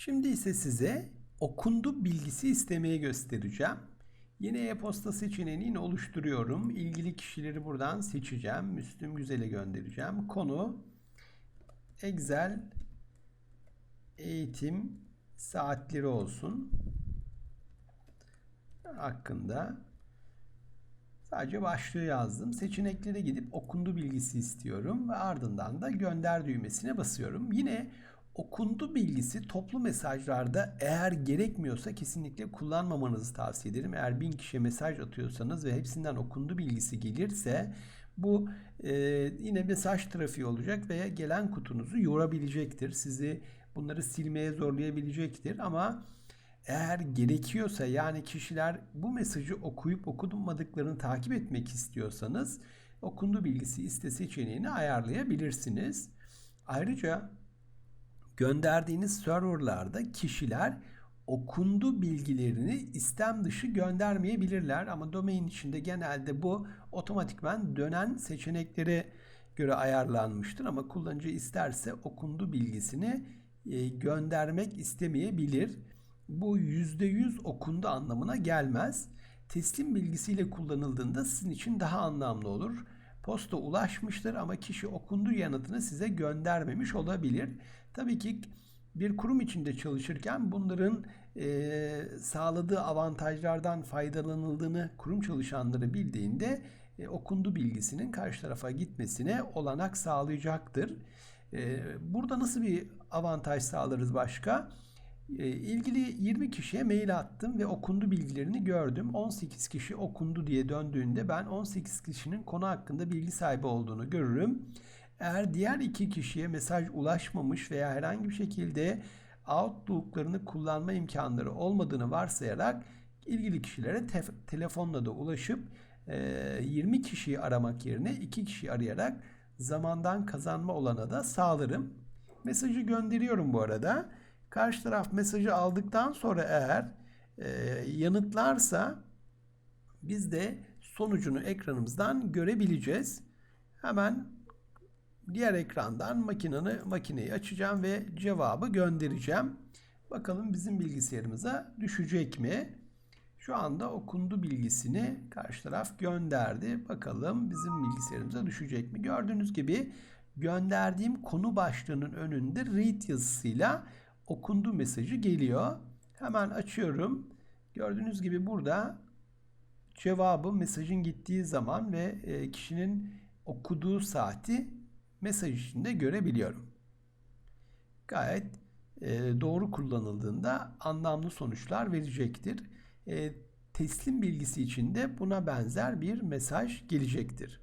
Şimdi ise size okundu bilgisi istemeyi göstereceğim. Yine e-posta seçeneğini oluşturuyorum. İlgili kişileri buradan seçeceğim. Müslüm Güzel'e göndereceğim. Konu Excel eğitim saatleri olsun. Hakkında sadece başlığı yazdım. Seçeneklere gidip okundu bilgisi istiyorum ve ardından da gönder düğmesine basıyorum. Yine okundu bilgisi toplu mesajlarda eğer gerekmiyorsa kesinlikle kullanmamanızı tavsiye ederim. Eğer bin kişiye mesaj atıyorsanız ve hepsinden okundu bilgisi gelirse bu e, yine mesaj trafiği olacak veya gelen kutunuzu yorabilecektir. Sizi bunları silmeye zorlayabilecektir ama eğer gerekiyorsa yani kişiler bu mesajı okuyup okumadıklarını takip etmek istiyorsanız okundu bilgisi iste seçeneğini ayarlayabilirsiniz. Ayrıca gönderdiğiniz serverlarda kişiler okundu bilgilerini istem dışı göndermeyebilirler ama domain içinde genelde bu otomatikman dönen seçeneklere göre ayarlanmıştır ama kullanıcı isterse okundu bilgisini e, göndermek istemeyebilir. Bu %100 okundu anlamına gelmez. Teslim bilgisiyle kullanıldığında sizin için daha anlamlı olur. Posta ulaşmıştır ama kişi okundu yanıtını size göndermemiş olabilir. Tabii ki bir kurum içinde çalışırken bunların e, sağladığı avantajlardan faydalanıldığını kurum çalışanları bildiğinde e, okundu bilgisinin karşı tarafa gitmesine olanak sağlayacaktır. E, burada nasıl bir avantaj sağlarız başka? E, ilgili 20 kişiye mail attım ve okundu bilgilerini gördüm. 18 kişi okundu diye döndüğünde ben 18 kişinin konu hakkında bilgi sahibi olduğunu görürüm. Eğer diğer iki kişiye mesaj ulaşmamış veya herhangi bir şekilde Outlook'larını kullanma imkanları olmadığını varsayarak ilgili kişilere te- telefonla da ulaşıp e, 20 kişiyi aramak yerine 2 kişiyi arayarak zamandan kazanma olana da sağlarım. Mesajı gönderiyorum bu arada. Karşı taraf mesajı aldıktan sonra eğer e, yanıtlarsa biz de sonucunu ekranımızdan görebileceğiz. Hemen diğer ekrandan makineni, makineyi açacağım ve cevabı göndereceğim. Bakalım bizim bilgisayarımıza düşecek mi? Şu anda okundu bilgisini karşı taraf gönderdi. Bakalım bizim bilgisayarımıza düşecek mi? Gördüğünüz gibi gönderdiğim konu başlığının önünde read yazısıyla okundu mesajı geliyor. Hemen açıyorum. Gördüğünüz gibi burada cevabı mesajın gittiği zaman ve e, kişinin okuduğu saati mesaj içinde görebiliyorum. Gayet e, doğru kullanıldığında anlamlı sonuçlar verecektir. E, teslim bilgisi için de buna benzer bir mesaj gelecektir.